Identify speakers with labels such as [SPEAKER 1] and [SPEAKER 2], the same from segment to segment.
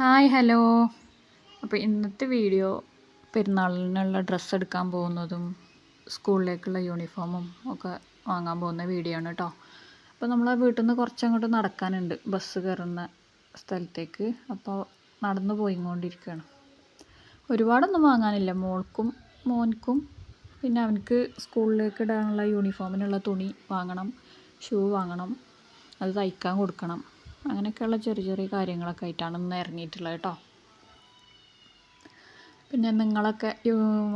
[SPEAKER 1] Hi hello. അപ്പോൾ ഇന്നത്തെ video പെരുന്നാളിനുള്ള dress എടുക്കാൻ പോകുന്നതും സ്കൂളിലേക്കുള്ള യൂണിഫോമും ഒക്കെ വാങ്ങാൻ പോകുന്ന വീഡിയോ ആണ് കേട്ടോ അപ്പോൾ നമ്മളെ വീട്ടിൽ നിന്ന് കുറച്ചങ്ങോട്ട് നടക്കാനുണ്ട്. ബസ് കയറുന്ന സ്ഥലത്തേക്ക്. അപ്പോൾ നടന്നു പോയിക്കൊണ്ടിരിക്കുകയാണ് ഒരുപാടൊന്നും വാങ്ങാനില്ല. മോൾക്കും മോൻക്കും പിന്നെ അവനക്ക് സ്കൂളിലേക്ക് ഇടാനുള്ള യൂണിഫോമിനുള്ള തുണി വാങ്ങണം ഷൂ വാങ്ങണം അത് തയ്ക്കാൻ കൊടുക്കണം. അങ്ങനെയൊക്കെയുള്ള ചെറിയ ചെറിയ കാര്യങ്ങളൊക്കെ ആയിട്ടാണ് ഇന്ന് ഇറങ്ങിയിട്ടുള്ളത് കേട്ടോ. പിന്നെ നിങ്ങളൊക്കെ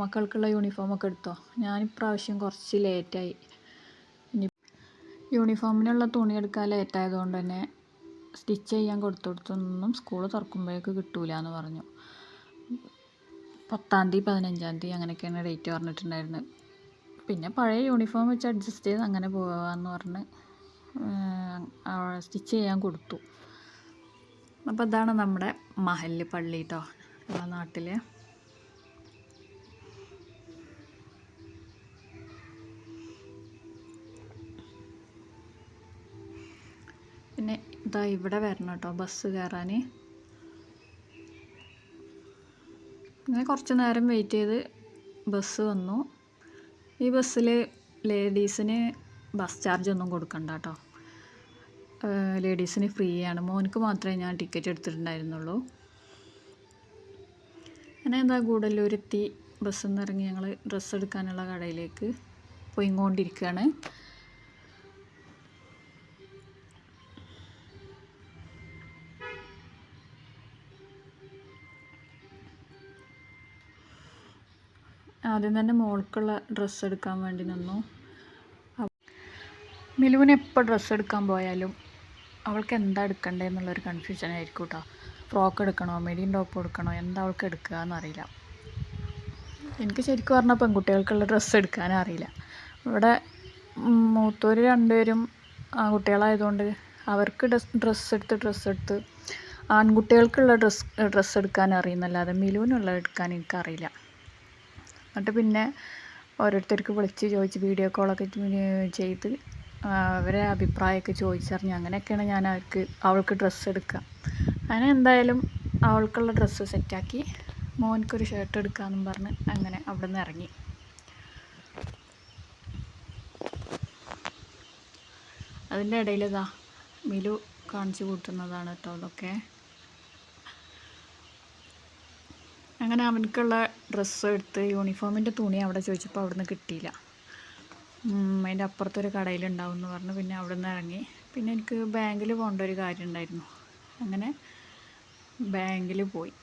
[SPEAKER 1] മക്കൾക്കുള്ള യൂണിഫോമൊക്കെ എടുത്തോ? ഞാൻ ഇപ്രാവശ്യം കുറച്ച് ലേറ്റായി ഇനി യൂണിഫോമിനുള്ള തുണി എടുക്കാൻ ലേറ്റായതുകൊണ്ട് തന്നെ സ്റ്റിച്ച് ചെയ്യാൻ കൊടുത്തു കൊടുത്തൊന്നും സ്കൂൾ തുറക്കുമ്പോഴേക്ക് കിട്ടൂല എന്ന് പറഞ്ഞു. പത്താം തീയതി പതിനഞ്ചാം തീയതി അങ്ങനെയൊക്കെയാണ് ഡേറ്റ് പറഞ്ഞിട്ടുണ്ടായിരുന്നത്. പിന്നെ പഴയ യൂണിഫോം വെച്ച് അഡ്ജസ്റ്റ് ചെയ്ത് അങ്ങനെ പോകാമെന്ന് പറഞ്ഞ് സ്റ്റിച്ച് ചെയ്യാൻ കൊടുത്തു. അപ്പോൾ അതാണ് നമ്മുടെ മഹല്ല് പള്ളി കേട്ടോ നമ്മുടെ നാട്ടിൽ പിന്നെ ഇതാ ഇവിടെ വരണം കേട്ടോ ബസ് കയറാൻ അങ്ങനെ കുറച്ച് നേരം വെയിറ്റ് ചെയ്ത് ബസ് വന്നു. ഈ ബസ്സിൽ ലേഡീസിന് ബസ് ചാർജ് ഒന്നും കൊടുക്കണ്ട കേട്ടോ ലേഡീസിന് ഫ്രീ ആണ് മോനക്ക് മാത്രമേ ഞാൻ ടിക്കറ്റ് എടുത്തിട്ടുണ്ടായിരുന്നുള്ളൂ. അങ്ങനെ എന്താ ഗൂഡല്ലൂരെത്തി ബസ്സിൽ നിന്ന് ഇറങ്ങി ഞങ്ങൾ ഡ്രസ്സ് എടുക്കാനുള്ള കടയിലേക്ക് പോയിക്കൊണ്ടിരിക്കുകയാണ് ആദ്യം തന്നെ മോൾക്കുള്ള ഡ്രസ്സ് എടുക്കാൻ വേണ്ടി നിന്നു. മിലുവിന് എപ്പോൾ ഡ്രസ്സ് എടുക്കാൻ പോയാലും അവൾക്ക് എന്താ എടുക്കണ്ടേ എന്നുള്ളൊരു കൺഫ്യൂഷൻ ആയിരിക്കും കേട്ടോ ഫ്രോക്ക് എടുക്കണോ മെഡിയും ടോപ്പ് എടുക്കണോ എന്താ അവൾക്ക് എടുക്കുക എന്നറിയില്ല. എനിക്ക് ശരിക്കും പറഞ്ഞാൽ പെൺകുട്ടികൾക്കുള്ള ഡ്രസ്സ് എടുക്കാനും അറിയില്ല. ഇവിടെ മൂത്തൂർ രണ്ടുപേരും ആൺകുട്ടികളായതുകൊണ്ട് അവർക്ക് ഡ്രസ് ഡ്രസ്സ് എടുത്ത് ഡ്രസ്സ് എടുത്ത് ആൺകുട്ടികൾക്കുള്ള ഡ്രസ്സ് ഡ്രസ്സ് എടുക്കാൻ അറിയുന്നല്ലാതെ മിലുവിനുള്ള എടുക്കാൻ എനിക്കറിയില്ല. എന്നിട്ട് പിന്നെ ഓരോരുത്തർക്ക് വിളിച്ച് ചോദിച്ച് വീഡിയോ കോളൊക്കെ ചെയ്ത് അവരെ അഭിപ്രായമൊക്കെ ചോദിച്ചറിഞ്ഞ് അങ്ങനെയൊക്കെയാണ് ഞാൻ അവർക്ക് അവൾക്ക് ഡ്രസ്സ് എടുക്കുക. അങ്ങനെ എന്തായാലും അവൾക്കുള്ള ഡ്രസ്സ് സെറ്റാക്കി മോൻക്കൊരു ഷർട്ട് എടുക്കാമെന്നും പറഞ്ഞ് അങ്ങനെ അവിടെ നിന്ന് ഇറങ്ങി. അതിന്റെ ഇടയിൽ ഇതാ മിലു കാണിച്ചു കൂട്ടുന്നതാണ് കേട്ടോ അതൊക്കെ. അങ്ങനെ അവനക്കുള്ള ഡ്രസ്സ് എടുത്ത് യൂണിഫോമിന്റെ തുണി അവിടെ ചോദിച്ചപ്പോൾ അവിടെ നിന്ന് കിട്ടിയില്ല അതിന്റെ അപ്പുറത്തൊരു കടയിലുണ്ടാവും എന്ന് പറഞ്ഞു. പിന്നെ അവിടെ നിന്ന് ഇറങ്ങി. പിന്നെ എനിക്ക് ബാങ്കിൽ പോകേണ്ട ഒരു കാര്യം ഉണ്ടായിരുന്നു. അങ്ങനെ ബാങ്കിൽ പോയി.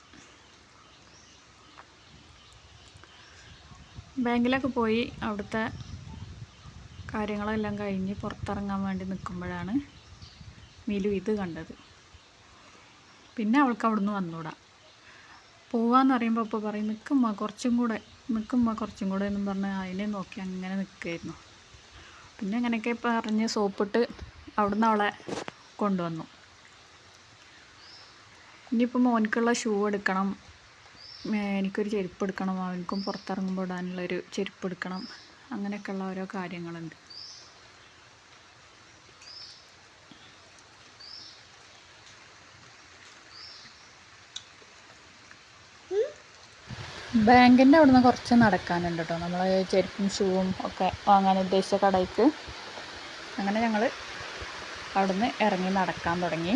[SPEAKER 1] ബാങ്കിലൊക്കെ പോയി അവിടുത്തെ കാര്യങ്ങളെല്ലാം കഴിഞ്ഞ് പുറത്തിറങ്ങാൻ വേണ്ടി നിൽക്കുമ്പോഴാണ് മിലു ഇത് കണ്ടത്. പിന്നെ അവൾക്ക് അവിടുന്ന് വന്നൂടാ. പോവാന്ന് പറയുമ്പോൾ അപ്പോൾ പറയും നിൽക്കുമ്മ കുറച്ചും കൂടെ നിൽക്കുമ്മ കുറച്ചും കൂടെ എന്നും പറഞ്ഞ് അതിനെ നോക്കി അങ്ങനെ നിൽക്കുമായിരുന്നു പിന്നെ അങ്ങനെയൊക്കെ പറഞ്ഞ് സോപ്പിട്ട് അവിടുന്ന് അവളെ കൊണ്ടുവന്നു. ഇനിയിപ്പോൾ മോനിക്കുള്ള ഷൂ എടുക്കണം. എനിക്കൊരു ചെരുപ്പ് എടുക്കണം. അവനക്കും പുറത്തിറങ്ങുമ്പോൾ ഇടാനുള്ളൊരു ചെരുപ്പ് എടുക്കണം. അങ്ങനെയൊക്കെയുള്ള ഓരോ കാര്യങ്ങളുണ്ട്. ബാങ്കിന്റെ അവിടുന്ന് കുറച്ച് നടക്കാനുണ്ട് കേട്ടോ നമ്മൾ ചെരുപ്പും ഷൂവും ഒക്കെ വാങ്ങാൻ ഉദ്ദേശിച്ച കടയ്ക്ക്. അങ്ങനെ ഞങ്ങൾ അവിടുന്ന് ഇറങ്ങി നടക്കാൻ തുടങ്ങി.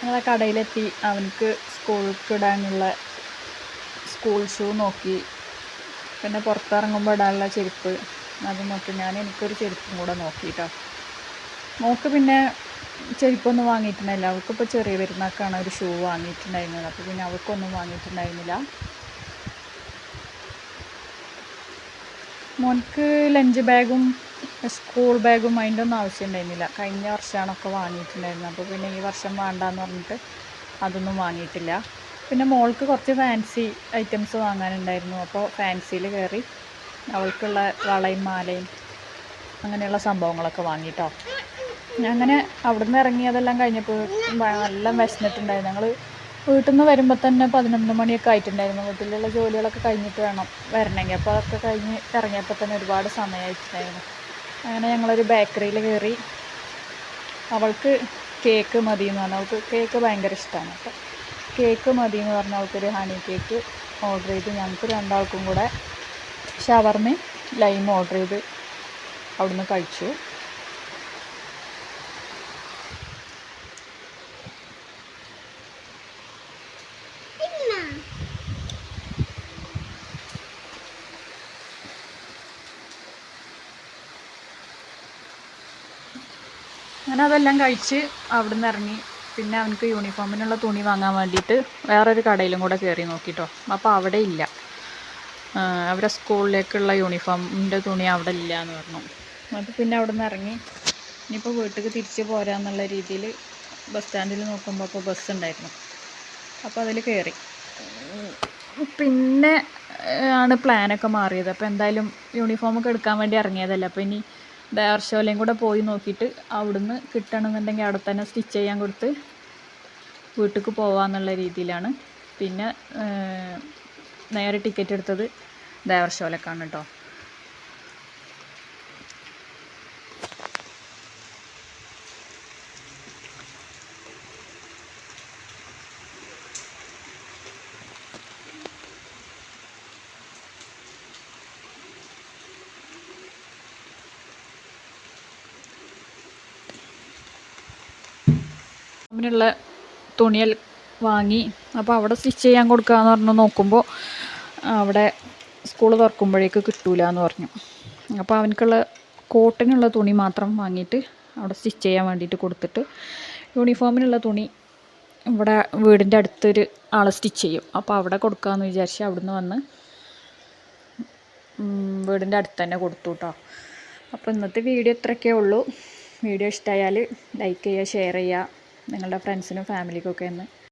[SPEAKER 1] ഞങ്ങൾ കടയിലെത്തി. അവനക്ക് സ്കൂൾക്ക് ഇടാനുള്ള സ്കൂൾ ഷൂ നോക്കി. പിന്നെ പുറത്തിറങ്ങുമ്പോൾ ഇടാനുള്ള ചെരുപ്പ്. അത് നോക്കി. ഞാൻ എനിക്കൊരു ചെരുപ്പും കൂടെ നോക്കി കേട്ടോ നോക്ക് പിന്നെ ചെരുപ്പൊന്നും വാങ്ങിയിട്ടുണ്ടായില്ല. അവൾക്കിപ്പോൾ ചെറിയ പെരുന്നാൾക്കാണ് ഒരു ഷൂ വാങ്ങിയിട്ടുണ്ടായിരുന്നത്. അപ്പോൾ പിന്നെ അവൾക്കൊന്നും വാങ്ങിയിട്ടുണ്ടായിരുന്നില്ല. മോൻക്ക് ലഞ്ച് ബാഗും സ്കൂൾ ബാഗും അതിന്റെ ഒന്നും ആവശ്യം ഉണ്ടായിരുന്നില്ല കഴിഞ്ഞ വർഷമാണൊക്കെ വാങ്ങിയിട്ടുണ്ടായിരുന്നത്. അപ്പോൾ പിന്നെ ഈ വർഷം വേണ്ടാന്ന് പറഞ്ഞിട്ട് അതൊന്നും വാങ്ങിയിട്ടില്ല. പിന്നെ മോൾക്ക് കുറച്ച് ഫാൻസി ഐറ്റംസ് വാങ്ങാനുണ്ടായിരുന്നു. അപ്പോൾ ഫാൻസിയിൽ കയറി അവൾക്കുള്ള വളയും മാലയും അങ്ങനെയുള്ള സംഭവങ്ങളൊക്കെ വാങ്ങിയിട്ടോ അങ്ങനെ അവിടെ നിന്ന് ഇറങ്ങി അതെല്ലാം കഴിഞ്ഞപ്പോൾ നല്ല വിശന്നിട്ടുണ്ടായിരുന്നു. ഞങ്ങൾ വീട്ടിൽ നിന്ന് വരുമ്പോൾ തന്നെ പതിനൊന്ന് മണിയൊക്കെ ആയിട്ടുണ്ടായിരുന്നു. വീട്ടിലുള്ള ജോലികളൊക്കെ കഴിഞ്ഞിട്ട് വേണം വരണമെങ്കിൽ. അപ്പോൾ അതൊക്കെ കഴിഞ്ഞ് ഇറങ്ങിയപ്പോൾ തന്നെ ഒരുപാട് സമയമായിട്ടുണ്ടായിരുന്നു അങ്ങനെ ഞങ്ങളൊരു ബേക്കറിയിൽ കയറി. അവൾക്ക് കേക്ക് മതി എന്ന് പറഞ്ഞു. അവൾക്ക് കേക്ക് ഭയങ്കര ഇഷ്ടമാണ്. അപ്പോൾ കേക്ക് മതി എന്ന് പറഞ്ഞാൽ അവൾക്കൊരു ഹണി കേക്ക് ഓർഡർ ചെയ്ത് ഞങ്ങൾക്ക് രണ്ടാൾക്കും കൂടെ ഷവർമയും ലൈം ഓർഡർ ചെയ്ത് അവിടുന്ന് കഴിച്ചു. അങ്ങനെ അതെല്ലാം കഴിച്ച് അവിടുന്ന് ഇറങ്ങി. പിന്നെ അവനക്ക് യൂണിഫോമിനുള്ള തുണി വാങ്ങാൻ വേണ്ടിയിട്ട് വേറൊരു കടയിലും കൂടെ കയറി നോക്കിട്ടോ. അപ്പോൾ അവിടെ ഇല്ല. അവരെ സ്കൂളിലേക്കുള്ള യൂണിഫോമിന്റെ തുണി അവിടെ ഇല്ല എന്ന് പറഞ്ഞു. അപ്പോൾ പിന്നെ അവിടെ നിന്ന് ഇറങ്ങി. ഇനിയിപ്പോൾ വീട്ടിലേക്ക് തിരിച്ച് പോരാന്നുള്ള രീതിയിൽ ബസ് സ്റ്റാൻഡിൽ നോക്കുമ്പോൾ അപ്പോൾ ബസ് ഉണ്ടായിരുന്നു. അപ്പോൾ അതിൽ കയറി പിന്നെ ആണ് പ്ലാനൊക്കെ മാറിയത്. അപ്പോൾ എന്തായാലും യൂണിഫോമൊക്കെ എടുക്കാൻ വേണ്ടി ഇറങ്ങിയതല്ലേ. അപ്പോൾ ഇനി ദേർശോലയും കൂടെ പോയി നോക്കിയിട്ട് അവിടുന്ന് കിട്ടണമെന്നുണ്ടെങ്കിൽ അവിടെ തന്നെ സ്റ്റിച്ച് ചെയ്യാൻ കൊടുത്ത് വീട്ടിലേക്ക് പോകാമെന്നുള്ള രീതിയിലാണ്. പിന്നെ നേരെ ടിക്കറ്റ് എടുത്തത് ദേവർശോലക്കാണ് കേട്ടോ. അതിനുള്ള തുണിയൽ വാങ്ങി. അപ്പോൾ അവിടെ സ്റ്റിച്ച് ചെയ്യാൻ കൊടുക്കാന്ന് പറഞ്ഞു നോക്കുമ്പോൾ അവിടെ സ്കൂൾ തുറക്കുമ്പോഴേക്ക് കിട്ടൂല എന്ന് പറഞ്ഞു. അപ്പോൾ അവനക്കുള്ള കോട്ടനുള്ള തുണി മാത്രം വാങ്ങിയിട്ട് അവിടെ സ്റ്റിച്ച് ചെയ്യാൻ വേണ്ടിയിട്ട് കൊടുത്തിട്ട് യൂണിഫോമിനുള്ള തുണി ഇവിടെ വീടിന്റെ അടുത്തൊരു ആളെ സ്റ്റിച്ച് ചെയ്യും. അപ്പോൾ അവിടെ കൊടുക്കാമെന്ന് വിചാരിച്ച് അവിടുന്ന് വന്ന് വീടിന്റെ അടുത്ത് തന്നെ കൊടുത്തു കേട്ടോ അപ്പോൾ ഇന്നത്തെ വീഡിയോ ഇത്രയൊക്കെ ഉള്ളൂ. വീഡിയോ ഇഷ്ടമായാൽ ലൈക്ക് ചെയ്യുക ഷെയർ ചെയ്യുക. നിങ്ങളുടെ ഫ്രണ്ട്സിനും ഫാമിലിക്കൊക്കെ ഒന്ന്